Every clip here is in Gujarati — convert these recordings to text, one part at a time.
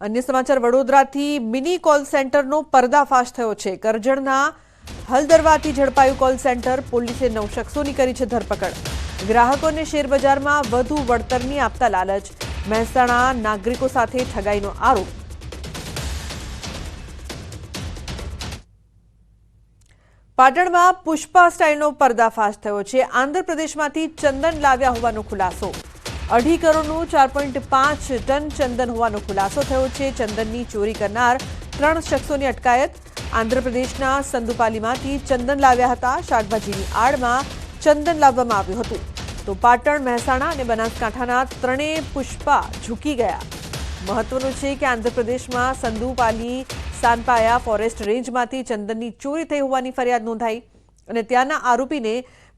અન્ય સમાચાર, વડોદરાથી મિની કોલ સેન્ટરનો પર્દાફાશ થયો છે. કરજણના હલદરવાથી ઝડપાયું કોલ સેન્ટર, પોલીસે નવ શખ્સોની કરી છે ધરપકડ. ગ્રાહકોને શેરબજારમાં વધુ વળતરની આપતા લાલચ. મહેસાણા નાગરિકો સાથે ઠગાઈનો આરોપ. પાટણમાં પુષ્પા સ્ટાઇલનો પર્દાફાશ થયો છે. આંધ્રપ્રદેશમાંથી ચંદન લાવ્યા હોવાનો ખુલાસો. અઢી કરોડનું ચાર પોઈન્ટ પાંચ ટન ચંદન હોવાનો ખુલાસો થયો છે. ચંદનની ચોરી કરનાર ત્રણ શખ્સોની અટકાયત. આંધ્રપ્રદેશના સંદુપાલીમાંથી ચંદન લાવ્યા હતા. શાકભાજીની આડમાં ચંદન લાવવામાં આવ્યું હતું. તો પાટણ, મહેસાણા અને બનાસકાંઠાના ત્રણેય પુષ્પા ઝૂકી ગયા. મહત્વનું છે કે આંધ્રપ્રદેશમાં સંદુપાલી, સાનપાયા ફોરેસ્ટ રેન્જમાંથી ચંદનની ચોરી થઈ હોવાની ફરિયાદ નોંધાઈ અને ત્યાંના આરોપીને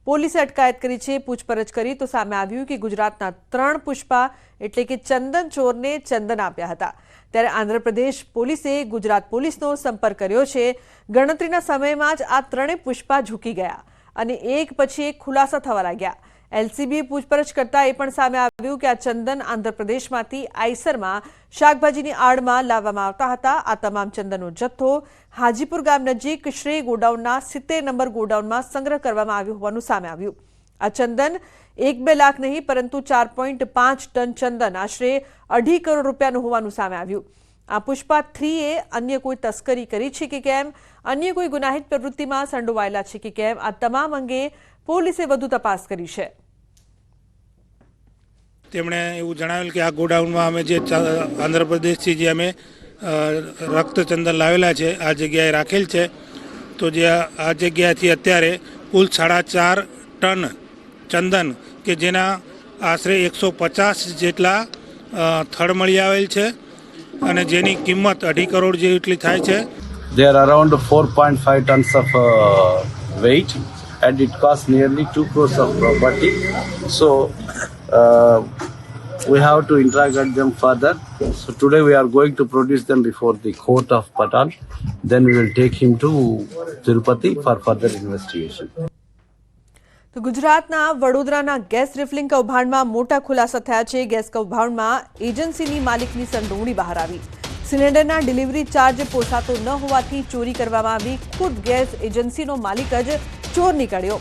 પોલીસે અટકાયત કરી છે, પૂછપરછ કરી, તો સામે આવ્યું કે ગુજરાતના ત્રણ પુષ્પા એટલે કે ચંદન ચોરને ચંદન આપ્યા હતા. ત્યારે આંધ્રપ્રદેશ પોલીસે ગુજરાત પોલીસનો સંપર્ક કર્યો છે. ગણતરીના સમયમાં જ આ ત્રણેય પુષ્પા ઝૂકી ગયા અને એક પછી એક ખુલાસા થવા લાગ્યા. એલસીબીએ પૂછપરછ કરતા એ પણ સામે આવ્યું કે આ ચંદન આંધ્રપ્રદેશમાંથી આઈસરમાં શાકભાજીની આડમાં લાવવામાં આવતા હતા. આ તમામ ચંદનનો જથ્થો હાજીપુર ગામ નજીક શ્રેય ગોડાઉનના સિત્તેર નંબર ગોડાઉનમાં સંગ્રહ કરવામાં આવ્યો હોવાનું સામે આવ્યું. આ ચંદન એક બે લાખ નહીં, પરંતુ ચાર પોઈન્ટ પાંચ ટન ચંદન આશરે અઢી કરોડ રૂપિયાનું હોવાનું સામે આવ્યું. આ પુષ્પા થ્રીએ અન્ય કોઈ તસ્કરી કરી છે કે કેમ? અન્ય કોઈ ગુનાહિત પ્રવૃત્તિમાં સંડોવાયેલા છે કે કેમ? આ તમામ અંગે પોલીસે વધુ તપાસ કરી છે. તેમણે એવું જણાવેલ કે આ ગોડાઉનમાં અમે જે આંધ્રપ્રદેશથી જે અમે રક્તચંદન લાવેલા છે આ જગ્યાએ રાખેલ છે તો જે આ જગ્યાથી અત્યારે કુલ સાડા ચાર ટન ચંદન કે જેના આશરે એકસો પચાસ જેટલા થળ મળી આવેલ છે અને જેની કિંમત અઢી કરોડ જેટલી થાય છે. They are around 4.5 tons of uh, weight and it costs nearly 2 crores of property So uh, we have to interrogate them further. So today we are going to produce them before the court of Patan. Then we will take him to Tirupati for further investigation. તો ગુજરાતના વડોદરાના ગેસ રિફિલિંગ કૌભાંડમાં મોટા ખુલાસા થયા છે ગેસ કૌભાંડમાં એજન્સીની માલિકની સંડોવણી બહાર આવી સિલિન્ડરના ડિલિવરી ચાર્જ પોસાતો ન હોવાથી ચોરી કરવામાં આવી ખુદ ગેસ એજન્સીનો માલિક જ ચોર નીકળ્યો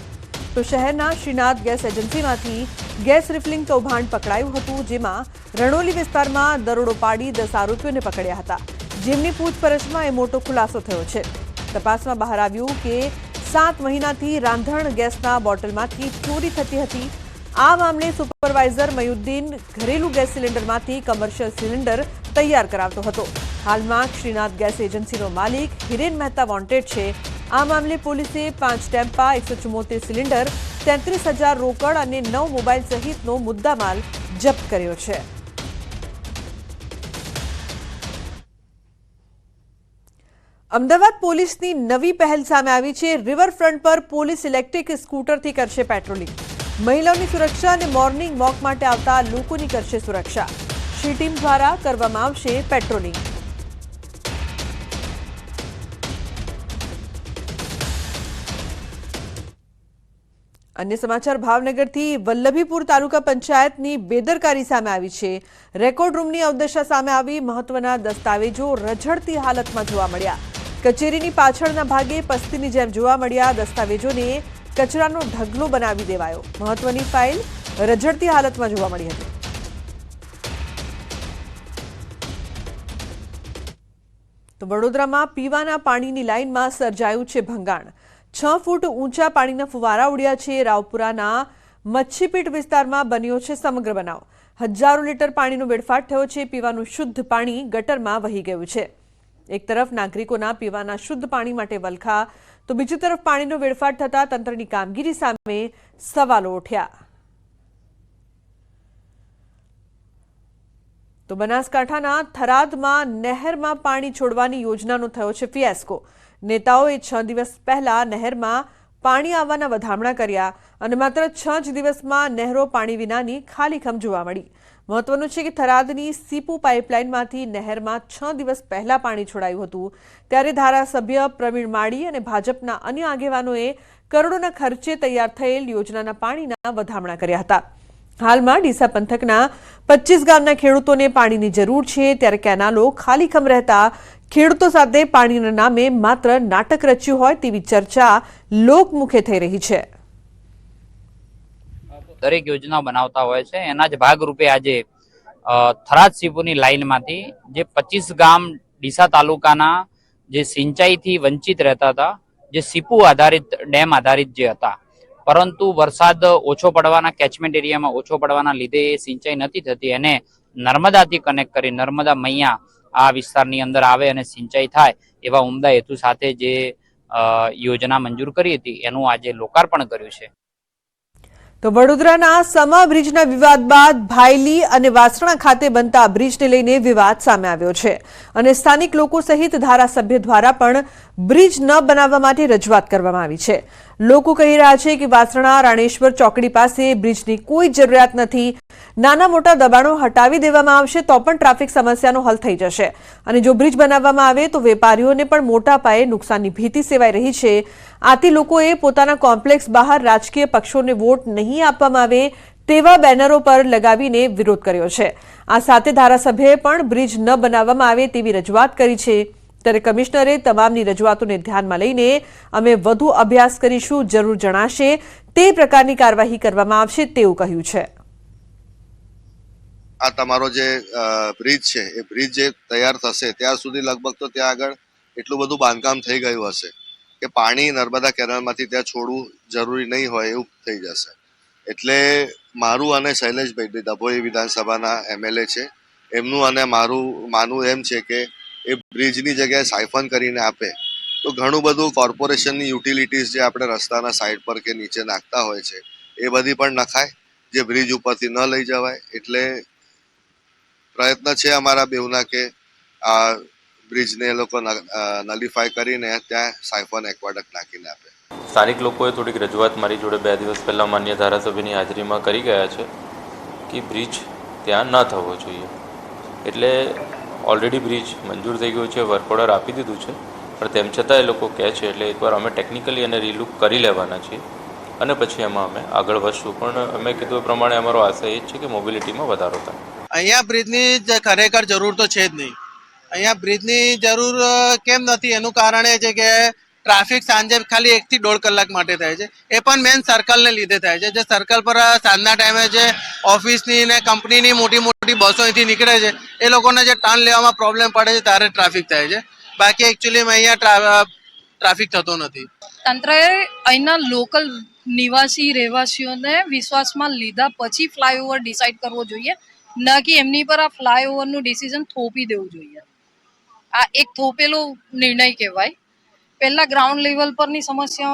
તો શહેરના શ્રીનાથ ગેસ એજન્સીમાંથી ગેસ રિફિલિંગ કૌભાંડ પકડાયું હતું, જેમાં રણોલી વિસ્તારમાં દરોડો પાડી દસ આરોપીઓને પકડ્યા હતા. જેમની પૂછપરછમાં એ મોટો ખુલાસો થયો છે. તપાસમાં બહાર આવ્યું કે સાત મહિનાથી રાંધણ ગેસના બોટલમાંથી ચોરી થતી હતી. આ મામલે સુપરવાઇઝર મયુદ્દીન ઘરેલું ગેસ સિલિન્ડરમાંથી કમર્શિયલ સિલિન્ડર તૈયાર કરાવતો હતો. હાલમાં શ્રીનાથ ગેસ એજન્સીનો માલિક હિરેન મહેતા વોન્ટેડ છે. આ મામલે પોલીસે પાંચ ટેમ્પા, એકસો ચુમ્મોતેર સિલિન્ડર, તેત્રીસ હજાર રોકડ અને નવ મોબાઈલ સહિતનો મુદ્દામાલ જપ્ત કર્યો છે. અમદાવાદ પોલીસની નવી પહેલ સામે આવી છે. રિવરફ્રન્ટ પર પોલીસ ઇલેક્ટ્રિક સ્કૂટરથી કરશે પેટ્રોલિંગ. મહિલાઓની સુરક્ષા અને મોર્નિંગ વોક માટે આવતા લોકોની કરશે સુરક્ષા. શી ટીમ દ્વારા કરવામાં આવશે પેટ્રોલિંગ. અન્ય સમાચાર, ભાવનગરથી વલ્લભીપુર તાલુકા પંચાયતની બેદરકારી સામે આવી છે. રેકોર્ડ રૂમની અવદશા સામે આવી મહત્વના દસ્તાવેજો રઝળતી હાલતમાં જોવા મળ્યા. કચેરીની પાછળના ભાગે પસ્તીની જેમ જોવા મળ્યા દસ્તાવેજોને કચરાનો ઢગલો બનાવી દેવાયો. મહત્વની ફાઇલ રઝળતી હાલતમાં જોવા મળી હતી. તો વડોદરામાં પીવાના પાણીની લાઇનમાં સર્જાયું છે ભંગાણ. છ ફૂટ ઊંચા પાણીના ફુવારા ઉડ્યા છે. રાવપુરાના મચ્છીપીટ વિસ્તારમાં બન્યો છે સમગ્ર બનાવ. હજારો લીટર પાણીનો વેડફાટ થયો છે. પીવાનું શુદ્ધ પાણી ગટરમાં વહી ગયું છે. એક તરફ નાગરિકોના પીવાના શુદ્ધ પાણી માટે વલખા, તો બીજી તરફ પાણીનો વેડફાટ થતા તંત્રની કામગીરી સામે સવાલો ઉઠ્યા. તો બનાસકાંઠાના થરાદમાં નહેરમાં પાણી છોડવાની યોજનાનો થયો છે ફિયાસ્કો નેતાઓએ છ દિવસ પહેલા નહેરમાં પાણી આવવાના વધામણા કર્યા અને માત્ર છ જ દિવસમાં નહેરો પાણી વિનાની ખાલીખમ જોવા મળી. મહત્વનું છે કે થરાદની સીપુ પાઇપલાઇનમાંથી નહેરમાં છ દિવસ પહેલા પાણી છોડાયું હતું. ત્યારે ધારાસભ્ય પ્રવીણ માળી અને ભાજપના અન્ય આગેવાનોએ કરોડોના ખર્ચે તૈયાર થયેલ યોજનાના પાણીના વધામણા કર્યા હતા. હાલમાં ડીસા પંથકના પચીસ ગામના ખેડૂતોને પાણીની જરૂર છે. ત્યારે કેનાલો ખાલીખમ રહેતા ખેડૂતો સાથે પાણીના નામે માત્ર નાટક રચ્યું હોય તેવી ચર્ચા લોકમુખે થઈ રહી છે. દરેક યોજના બનાવતા હોય છે. એના જ ભાગરૂપે આજે થરાદ સિપુની લાઇનમાંથી જે પચીસ ગામ ડીસા તાલુકાના જે સિંચાઈથી વંચિત રહેતા હતા, જે સીપુ આધારિત ડેમ આધારિત જે હતા પરંતુ વરસાદ ઓછો પડવાના કેચમેન્ટ એરિયામાં ઓછો પડવાના લીધે એ સિંચાઈ નથી થતી એને નર્મદાથી કનેક્ટ કરી નર્મદા મૈયા આ વિસ્તારની અંદર આવે અને સિંચાઈ થાય એવા ઉમદા હેતુ સાથે જે યોજના મંજૂર કરી હતી, એનું આજે લોકાર્પણ કર્યું છે. તો વડોદરાના સમા બ્રિજના વિવાદ બાદ ભાયલી અને વાસણા ખાતે બનતા બ્રિજને લઈને વિવાદ સામે આવ્યો છે. અને સ્થાનિક લોકો સહિત ધારાસભ્ય દ્વારા પણ બ્રિજ ન બનાવવા માટે રજૂઆત કરવામાં આવી છે. લોકો કહી રહ્યા છે કે વાસણા, રાણેશ્વર ચોકડી પાસે બ્રિજની કોઈ જરૂરિયાત નથી. નાના મોટા દબાણો હટાવી દેવામાં આવશે તો પણ ટ્રાફિક સમસ્યાનો હલ થઈ જશે. અને જો બ્રિજ બનાવવામાં આવે તો વેપારીઓને પણ મોટા પાયે નુકસાનની ભીતિ સેવાઈ રહી છે. આથી લોકોએ પોતાના કોમ્પ્લેક્સ બહાર રાજકીય પક્ષોને વોટ નહીં આપવામાં આવે તેવા બેનરો પર લગાવીને વિરોધ કર્યો છે. આ સાથે ધારાસભ્યએ પણ બ્રિજ ન બનાવવામાં આવે તેવી રજૂઆત કરી છે. ત્યારે કમિશનરે તમામની રજૂઆતોને ધ્યાનમાં લઈને અમે વધુ અભ્યાસ કરીશું, જરૂર જણાશે, તે પ્રકારની કાર્યવાહી કરવામાં આવશે તેવું કહ્યું છે. આ તમારો જે બ્રિજ છે, એ બ્રિજ જે તૈયાર થશે, ત્યાં સુધી લગભગ તો ત્યાં આગળ એટલું બધું બાંધકામ થઈ ગયું હશે કે પાણી નર્મદા કેનાલમાંથી ત્યાં છોડવું જરૂરી નહીં હોય એવું થઈ જશે. એટલે મારું અને શૈલેષભાઈ ડભોઈ વિધાનસભાના એમએલએ છે. એમનું અને મારું માનવું એમ છે કે એ બ્રિજની જગ્યાએ સાયફન કરીને આપે. તો ઘણું બધું કોર્પોરેશનની યુટિલિટીઝ જે આપણે રસ્તાના સાઈડ પર કે નીચે નાખતા હોય છે, એ બધી પણ નખાય, જે બ્રિજ ઉપરથી ન લઈ જવાય. એટલે પ્રયત્ન છે અમારા બેઉના કે આ બ્રિજને એ લોકો નલિફાય કરીને ત્યાં સાયફોન એક્વાડક નાખીને આપે. સ્થાનિક લોકોએ થોડીક રજૂઆત મારી જોડે બે દિવસ પહેલાં માન્ય ધારાસભ્યની હાજરીમાં કરી ગયા છે કે બ્રિજ ત્યાં ન થવો જોઈએ. એટલે ઓલરેડી બ્રિજ મંજૂર થઈ ગયું છે વર્ક ઓર્ડર આપી દીધું છે પણ તેમ છતાં એ લોકો કહે છે એટલે એકવાર અમે ટેકનિકલી એને રીલુક કરી લેવાના છીએ અને પછી એમાં અમે આગળ વધશું. પણ અમે કીધું એ પ્રમાણે અમારો આશય એ જ છે કે મોબિલિટીમાં વધારો થાય. અહીંયા બ્રિજની જ ખરેખર જરૂર તો છે જ નહીં. અહીંયા બ્રિજની જરૂર કેમ નથી? એનું કારણ એ છે કે ટ્રાફિક સાંજે ખાલી એકથી દોઢ કલાક માટે થાય છે. એ પણ મેન સર્કલને લીધે થાય છે. જે સર્કલ પર સાંજના ટાઈમે જે ઓફિસની ને કંપનીની મોટી મોટી બસો અહીંથી નીકળે છે, એ લોકોને જે ટર્ન લેવામાં પ્રોબ્લેમ પડે છે, ત્યારે ટ્રાફિક થાય છે. બાકી એકચ્યુઅલીમાં અહીંયા ટ્રાફિક થતો નથી. તંત્રએ અહીંના લોકલ નિવાસી, રહેવાસીઓને વિશ્વાસમાં લીધા પછી ફ્લાયઓવર ડિસાઇડ કરવો જોઈએ. ન કે એમની પર આ ફ્લાયઓવરનું ડિસિઝન થોપી દેવું જોઈએ. આ એક થોપેલો નિર્ણય કહેવાય. પહેલા ગ્રાઉન્ડ લેવલ પરની સમસ્યાઓ